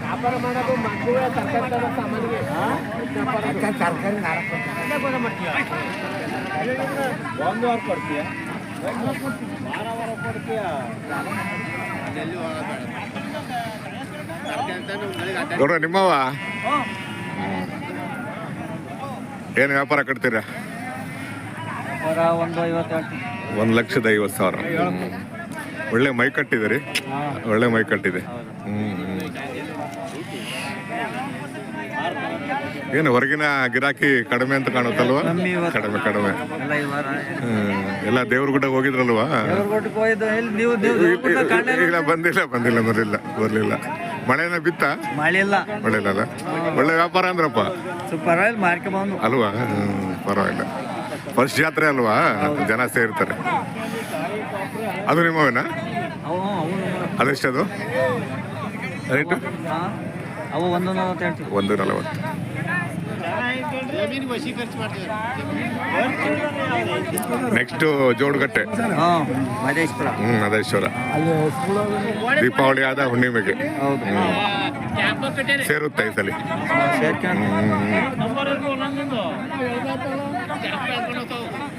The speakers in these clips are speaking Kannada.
ವ್ಯಾಪಾರ ಮಾಡೋದು ಮಕ್ಕಳು ತರಕಾರಿ ತರೋ ಸಾಮಾನಿಗೆ ತರಕಾರಿ ಒಂದು ವಾರ ಕೊಡ್ತೀಯ? ವಾರ ವಾರ ಕೊಡ್ತೀಯ? ಗೌಡ ನಿಮ್ಮವ ಏನು ವ್ಯಾಪಾರ ಕಟ್ತೀರಾ? ಒಂದು ಲಕ್ಷದ ಐವತ್ತು ಸಾವಿರ. ಒಳ್ಳೆ ಮೈ ಕಟ್ಟಿದೆ ಒಳ್ಳೆ ಮೈ ಕಟ್ಟಿದೆ. ಏನು ಹೊರಗಿನ ಗಿರಾಕಿ ಕಡಿಮೆ ಅಂತ ಕಾಣುತ್ತಲ್ವಾ? ಕಡಿಮೆ ಕಡಿಮೆ. ಎಲ್ಲ ದೇವ್ರ ಗುಡ್ಡ ಹೋಗಿದ್ರಲ್ವಾ ಇಲ್ಲ? ಬಂದಿಲ್ಲ ಬಂದಿಲ್ಲ ಬರಲಿಲ್ಲ ಬರ್ಲಿಲ್ಲ. ಮಳೆನ ಬಿತ್ತ? ಮಳೆ ಇಲ್ಲ ಒಳ್ಳೆ ವ್ಯಾಪಾರ ಅಂದ್ರಪ್ಪ. ಸೂಪರ್ ಮಾರ್ಕೆ ಅಲ್ವಾ? ಹ್ಮ್, ಪರವಾಗಿಲ್ಲ. ಫಸ್ಟ್ ಜಾತ್ರೆ ಅಲ್ವಾ? ಜನ ಸೇರ್ತಾರೆ. ಅದು ನಿಮ್ಮವೇನಾ ಅದೆಷ್ಟದು? ರೇಟು ಅವು ಒಂದು ಒಂದು ನಲವತ್ತು. ನೆಕ್ಸ್ಟ್ ಜೋಡುಗಟ್ಟೆ. ಹ್ಮ್ ಮಹದೇಶ್ವರ. ದೀಪಾವಳಿ ಆದ ಹುಣ್ಣಿಮೆಗೆ. ಸೇರುತ್ತೆ ಈ ಸಲ.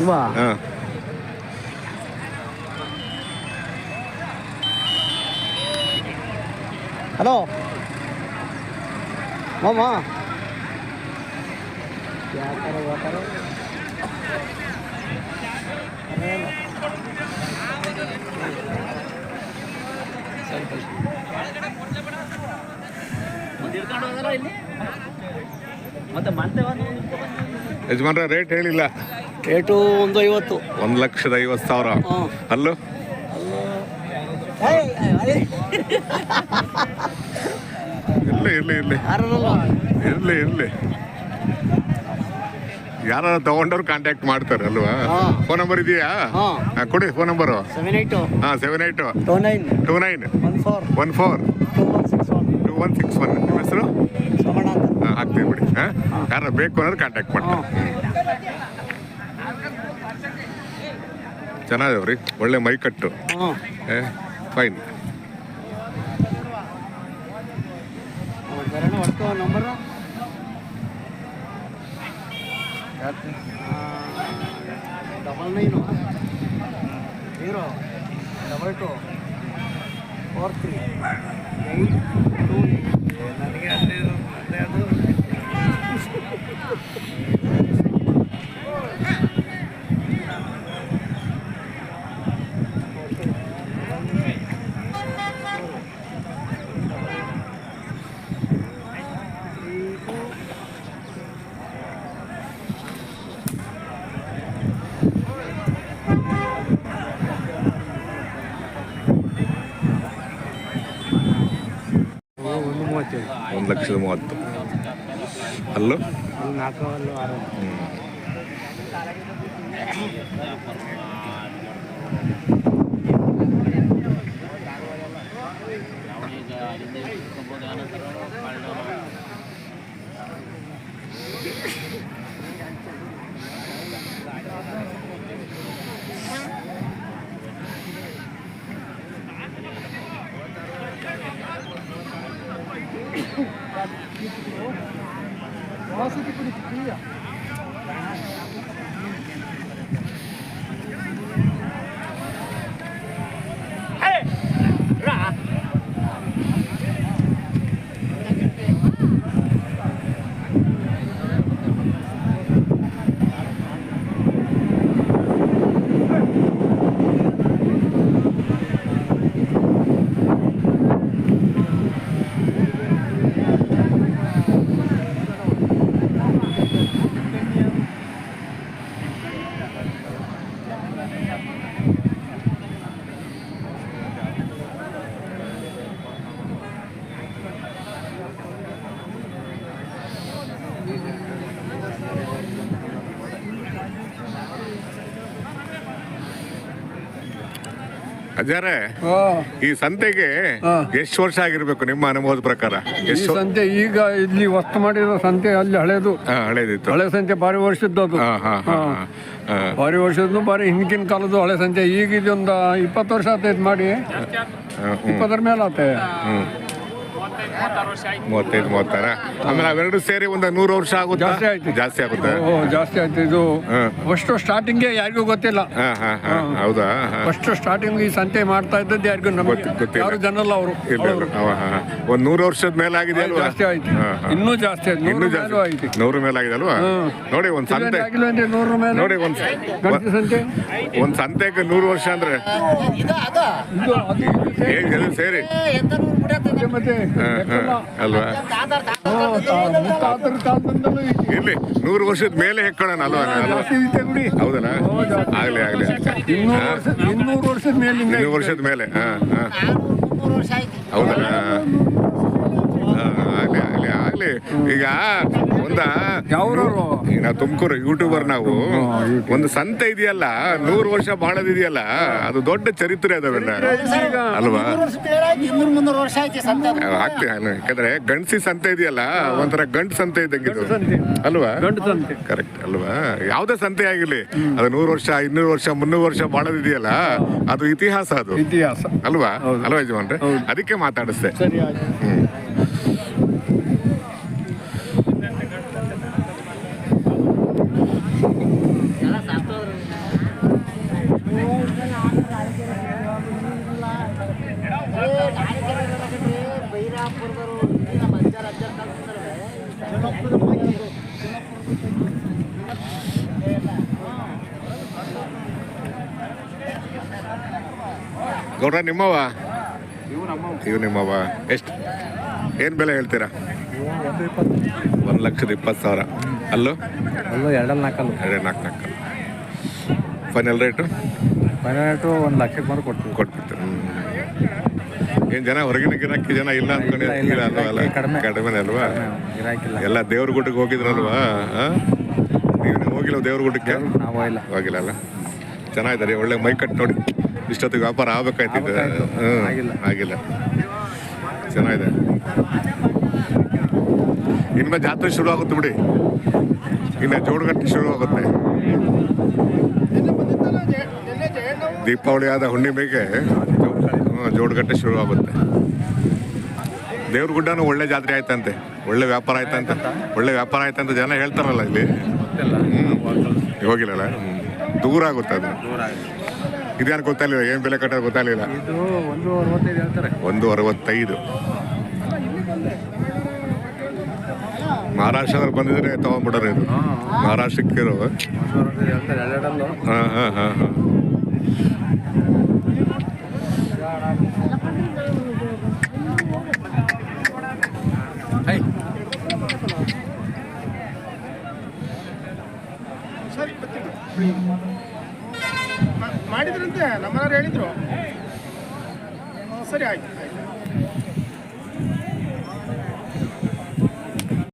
ಇವಾ? ಹಾಂ. ಹಲೋ? ಮಾಮ? ಯಜಮಾನ್ರ ರೇಟ್ ಹೇಳಿಲ್ಲ. ರೇಟು ಒಂದು ಐವತ್ತು. ಒಂದು ಲಕ್ಷದ ಐವತ್ತು ಸಾವಿರ. ಅಲ್ಲ? ಇರ್ಲಿ ಇರ್ಲಿ ಇರ್ಲಿ. ಇರ್ಲಿ ಇರ್ಲಿ. ಯಾರು ತಗೊಂಡವ್ರು ಕಾಂಟ್ಯಾಕ್ಟ್ ಮಾಡ್ತಾರೆ ಅಲ್ವಾ. ಫೋನ್ ನಂಬರ್ ಇದೆಯಾ? ಕೊಡಿ ಫೋನ್ ನಂಬರ್ ಸೆವೆನ್ ಏಯ್ಟು ಹಾ seven eight two nine two nine one four two one six one ನಿಮ್ಮ ಹೆಸರು? ಹಾಕ್ತೀವಿ ಬಿಡಿ. ಹಾಂ? ಯಾರು ಬೇಕು ಅನ್ನೋದು ಕಾಂಟ್ಯಾಕ್ಟ್ ಮಾಡ್ತಾರೆ. ಚೆನ್ನಾಗಿದವ್ರಿ ಒಳ್ಳೆ ಮೈ ಕಟ್ಟು. ಹಾಂ ಏ ಫೈನ್ ಬರೋಣ ಒಟ್ಟು number double nine zero double two four three eight two ನನಗೆ ಅದೇ ಅದೇ. ಮೂವತ್ತು ಒಂದು ಲಕ್ಷದ ಮೂವತ್ತು ಅಲ್ಲೂ ನಾಲ್ಕು ಅಲ್ಲೂ ಆರು ಹ್ಞೂ Itu 样 ಅಜ್ಜಾರೆ ಈ ಸಂತೆಗೆ. ಎಷ್ಟು ವರ್ಷ ಆಗಿರ್ಬೇಕು ನಿಮ್ಮ ಅನುಭವದ ಪ್ರಕಾರ? ಈ ಎಷ್ಟು ಸಂತೆ ಈಗ ಇಲ್ಲಿ ವಸ್ತು ಮಾಡಿರೋ ಸಂತೆ ಅಲ್ಲಿ ಹಳೇದು. ಹಾ, ಹಳೇದಿತ್ತು. ಹಳೆ ಸಂತೆ ಭಾರಿ ವರ್ಷದ್ದು ಅದು. ಹಾ ಹಾ ಹಾ ಹಾ. ಹಾ. ಭಾರಿ ವರ್ಷದ್ದು ಭಾರಿ ಹಿಂದಿನ ಕಾಲದ್ದು ಹಳೆ ಸಂತೆ. ಈಗ ಇದೊಂದು ಇಪ್ಪತ್ತು ವರ್ಷ ಆತೈತೆ ಮಾಡಿ. ಹ್ಮ್. ಇಪ್ಪತ್ತರ ಮೇಲೆ ಆತೆ. ಮೂವತ್ತೈದು ಮೂವತ್ತಾರ? ಆಮೇಲೆ ಅವೆರಡು ಸೇರಿ ಒಂದು ನೂರು ವರ್ಷ ಆಗುತ್ತೆ? ಜಾಸ್ತಿ ಆಯ್ತು. ಜಾಸ್ತಿ ಆಗುತ್ತೆ? ಓ ಜಾಸ್ತಿ ಆಯ್ತು. ಇದು ಹಾ. ಫಸ್ಟ್ ಸ್ಟಾರ್ಟಿಂಗ್ಗೆ ಯಾರಿಗೂ ಗೊತ್ತಿಲ್ಲ. ಹಾ ಹಾ ಹಾ. ಹೌದಾ. ಫಸ್ಟ್ ಸ್ಟಾರ್ಟಿಂಗ್ ಈ ಸಂತೆ ಮಾಡ್ತಾ ಇದ್ದದ್ದು ಯಾರಿಗೂ ನಮಗೆ. ಯಾರು ಜನಲ್ಲ ಅವರು. ಒಂದು ನೂರು ವರ್ಷದ ಮೇಲೆ ಆಗಿದೆ ಅಲ್ವಾ? ಜಾಸ್ತಿ ಆಯ್ತು. ಇನ್ನೂ ಜಾಸ್ತಿ ಆಯ್ತು. ಇನ್ನೂ ಜಾಸ್ತಿ. ಆಯ್ತು. ನೂರು ಮೇಲೆ ಆಗಿದೆ ಅಲ್ವಾ. ನೋಡಿ ಒಂದು ಸಂತೆ. ಆಗಿಲ್ಲ ಅಂದ್ರೆ ನೂರು ಮೇಲೆ? ನೋಡಿ ಒಂದು ಸಂತೆ? ಒಂದು ಸಂತೆಗೆ ನೂರು ವರ್ಷ ಅಂದ್ರೆ ಸೇರಿ. ಮತ್ತೆ ಅಲ್ವಾ ನೂರು ವರ್ಷದ ಮೇಲೆ ಹೆಕ್ಕೊಳ್ಳೋಣ ಅಲ್ವಾ? ಹೌದಲ್ಲ? ಆಗ್ಲಿ ಆಗ್ಲಿ. ಇನ್ನೂರು ವರ್ಷ ಇನ್ನೂರು ವರ್ಷದ ಮೇಲೆ ಇನ್ನೂರು ವರ್ಷದ ಮೇಲೆ ಹಾ ಹಾ. ಹೌದಲ್ಲ ಹಾ, ಆಗ್ಲಿ ಆಗ್ಲಿ ಆಗ್ಲಿ ಈಗ ಒಂದ? ಈಗ ನಾವು ತುಮಕೂರು ಯೂಟ್ಯೂಬರ್ ನಾವು. ಒಂದು ಸಂತೆ ಇದೆಯಲ್ಲ ನೂರು ವರ್ಷ ಬಾಳದಿದೆಯಲ್ಲ ಅದು ದೊಡ್ಡ ಚರಿತ್ರೆ ಅದಾವೆಲ್ಲ ಅಲ್ವಾ? ಆಗ್ತಿ ಯಾಕಂದ್ರೆ ಗಂಡಸಿ ಸಂತೆ ಇದೆಯಲ್ಲ ಒಂಥರ ಗಂಡ್ ಸಂತೆ ಇದ್ದಂಗೆ ಇದು. ಅಲ್ವಾ? ಕರೆಕ್ಟ್ ಅಲ್ವಾ? ಯಾವ್ದೇ ಸಂತೆ ಆಗಿರ್ಲಿ ಅದು ನೂರು ವರ್ಷ ಇನ್ನೂರು ವರ್ಷ ಮುನ್ನೂರು ವರ್ಷ ಬಾಳದಿದೆಯಲ್ಲ ಅದು ಇತಿಹಾಸ ಅದು. ಇತಿಹಾಸ. ಅಲ್ವಾ? ಅಲ್ವಾ ಯಜಮಾನ್ರೆ. ಅದಕ್ಕೆ ಮಾತಾಡಿಸ್ತೇನೆ ಗೌಡ್ರ ನಿಮ್ಮವ ಇವು ನಿಮ್ಮವ ಎಷ್ಟು? ಏನು ಬೆಲೆ ಹೇಳ್ತೀರಾ? ಒಂದು ಲಕ್ಷದ ಇಪ್ಪತ್ತು ಸಾವಿರ. ಅಲ್ಲೋ? ಅಲ್ಲೂ ಎರಡಲ್ಲಿ ನಾಲ್ಕಲ್ಲ ಎರಡು ನಾಲ್ಕು ನಾಲ್ಕು. ಫೈನಲ್ ರೇಟು ಫೈನಲ್ ರೇಟು ಒಂದು ಲಕ್ಷಕ್ಕೆ ಬಂದು ಕೊಟ್ಟು ಕೊಟ್ಬಿಡ್ತೀರಿ ಏನು ಜನ ಹೊರಗಿನ ಗಿರಾಕಿ ಜನ ಇಲ್ಲ ಅನ್ಕೊಂಡು ಇಲ್ಲ, ಇಲ್ಲ, ಇಲ್ಲ. ಅಲ್ವಾ ಅಲ್ಲ? ಗಿರಾಕಿ ಕಡಿಮೆ. ಕಡಿಮೆ ಅಲ್ವಾ ಎಲ್ಲ ದೇವ್ರ ಗುಡ್ಡಕ್ಕೆ ಹೋಗಿದ್ರಲ್ವಾ? ನೀವು ಹೋಗಿಲ್ಲ ದೇವ್ರ ಗುಡ್ಡಕ್ಕೆ? ಹೋಗಿಲ್ಲ ಅಲ್ಲ? ಚೆನ್ನಾಗಿದ್ದಾರೆ. ಒಳ್ಳೆ ಮೈ ಕಟ್ ನೋಡಿ. ಇಷ್ಟೊತ್ತಿಗೆ ವ್ಯಾಪಾರ ಆಗ್ಬೇಕಾಯ್ತಿದೆ ಆಗ್ಬೇಕಾಯ್ತು. ಆಗಿಲ್ಲ. ಆಗಿಲ್ಲ. ಚೆನ್ನಾಗಿದೆ. ಇನ್ಮೇಲೆ ಜಾತ್ರೆ ಶುರು ಆಗುತ್ತೆ ಬಿಡಿ. ಇನ್ನು ಜೋಡುಗಟ್ಟೆ ಶುರು ಆಗುತ್ತೆ ದೀಪಾವಳಿ ಆದ ಹುಣ್ಣಿಮೆಗೆ ಜೋಡುಗಟ್ಟೆ ಶುರು ಆಗುತ್ತೆ ದೇವ್ರ ಗುಡ್ಡನೂ ಒಳ್ಳೆ ಜಾತ್ರೆ ಆಯ್ತಂತೆ. ಒಳ್ಳೆ ವ್ಯಾಪಾರ ಆಯ್ತಂತೆ. ಒಳ್ಳೆ ವ್ಯಾಪಾರ ಆಯ್ತಂತ ಜನ ಹೇಳ್ತಾರಲ್ಲ ಇಲ್ಲಿ. ಹೋಗಿಲ್ಲಲ್ಲ. ದೂರ ಆಗುತ್ತೆ ಅದು. ಇದೇನು ಗೊತ್ತಾಗಲಿಲ್ಲ ಏನು ಬೆಲೆ ಕಟ್ಟೋದು ಗೊತ್ತಾಗಲಿಲ್ಲ. ಇದು ಒಂದು ಅರವತ್ತೈದು ಹೇಳ್ತಾರೆ. ಒಂದು ಅರವತ್ತೈದು. ಮಹಾರಾಷ್ಟ್ರದಲ್ಲಿ ಬಂದಿದ್ರೆ ತಗೊಂಡ್ಬಿಡೋರು ಇದು. ಮಹಾರಾಷ್ಟ್ರಕ್ಕೆ ಇರೋ ಒಂದು ಅರವತ್ತೈದು ಹೇಳ್ತಾರೆ ಎರಡೆರಡಲ್ಲೂ? ಹಾಂ ಹಾಂ ಹಾಂ. ಹಾಂ. ಮಾಡಿದ್ರಂತೆ ನಮ್ಮನವ್ರು ಹೇಳಿದ್ರು. ಸರಿ ಆಯ್ತು.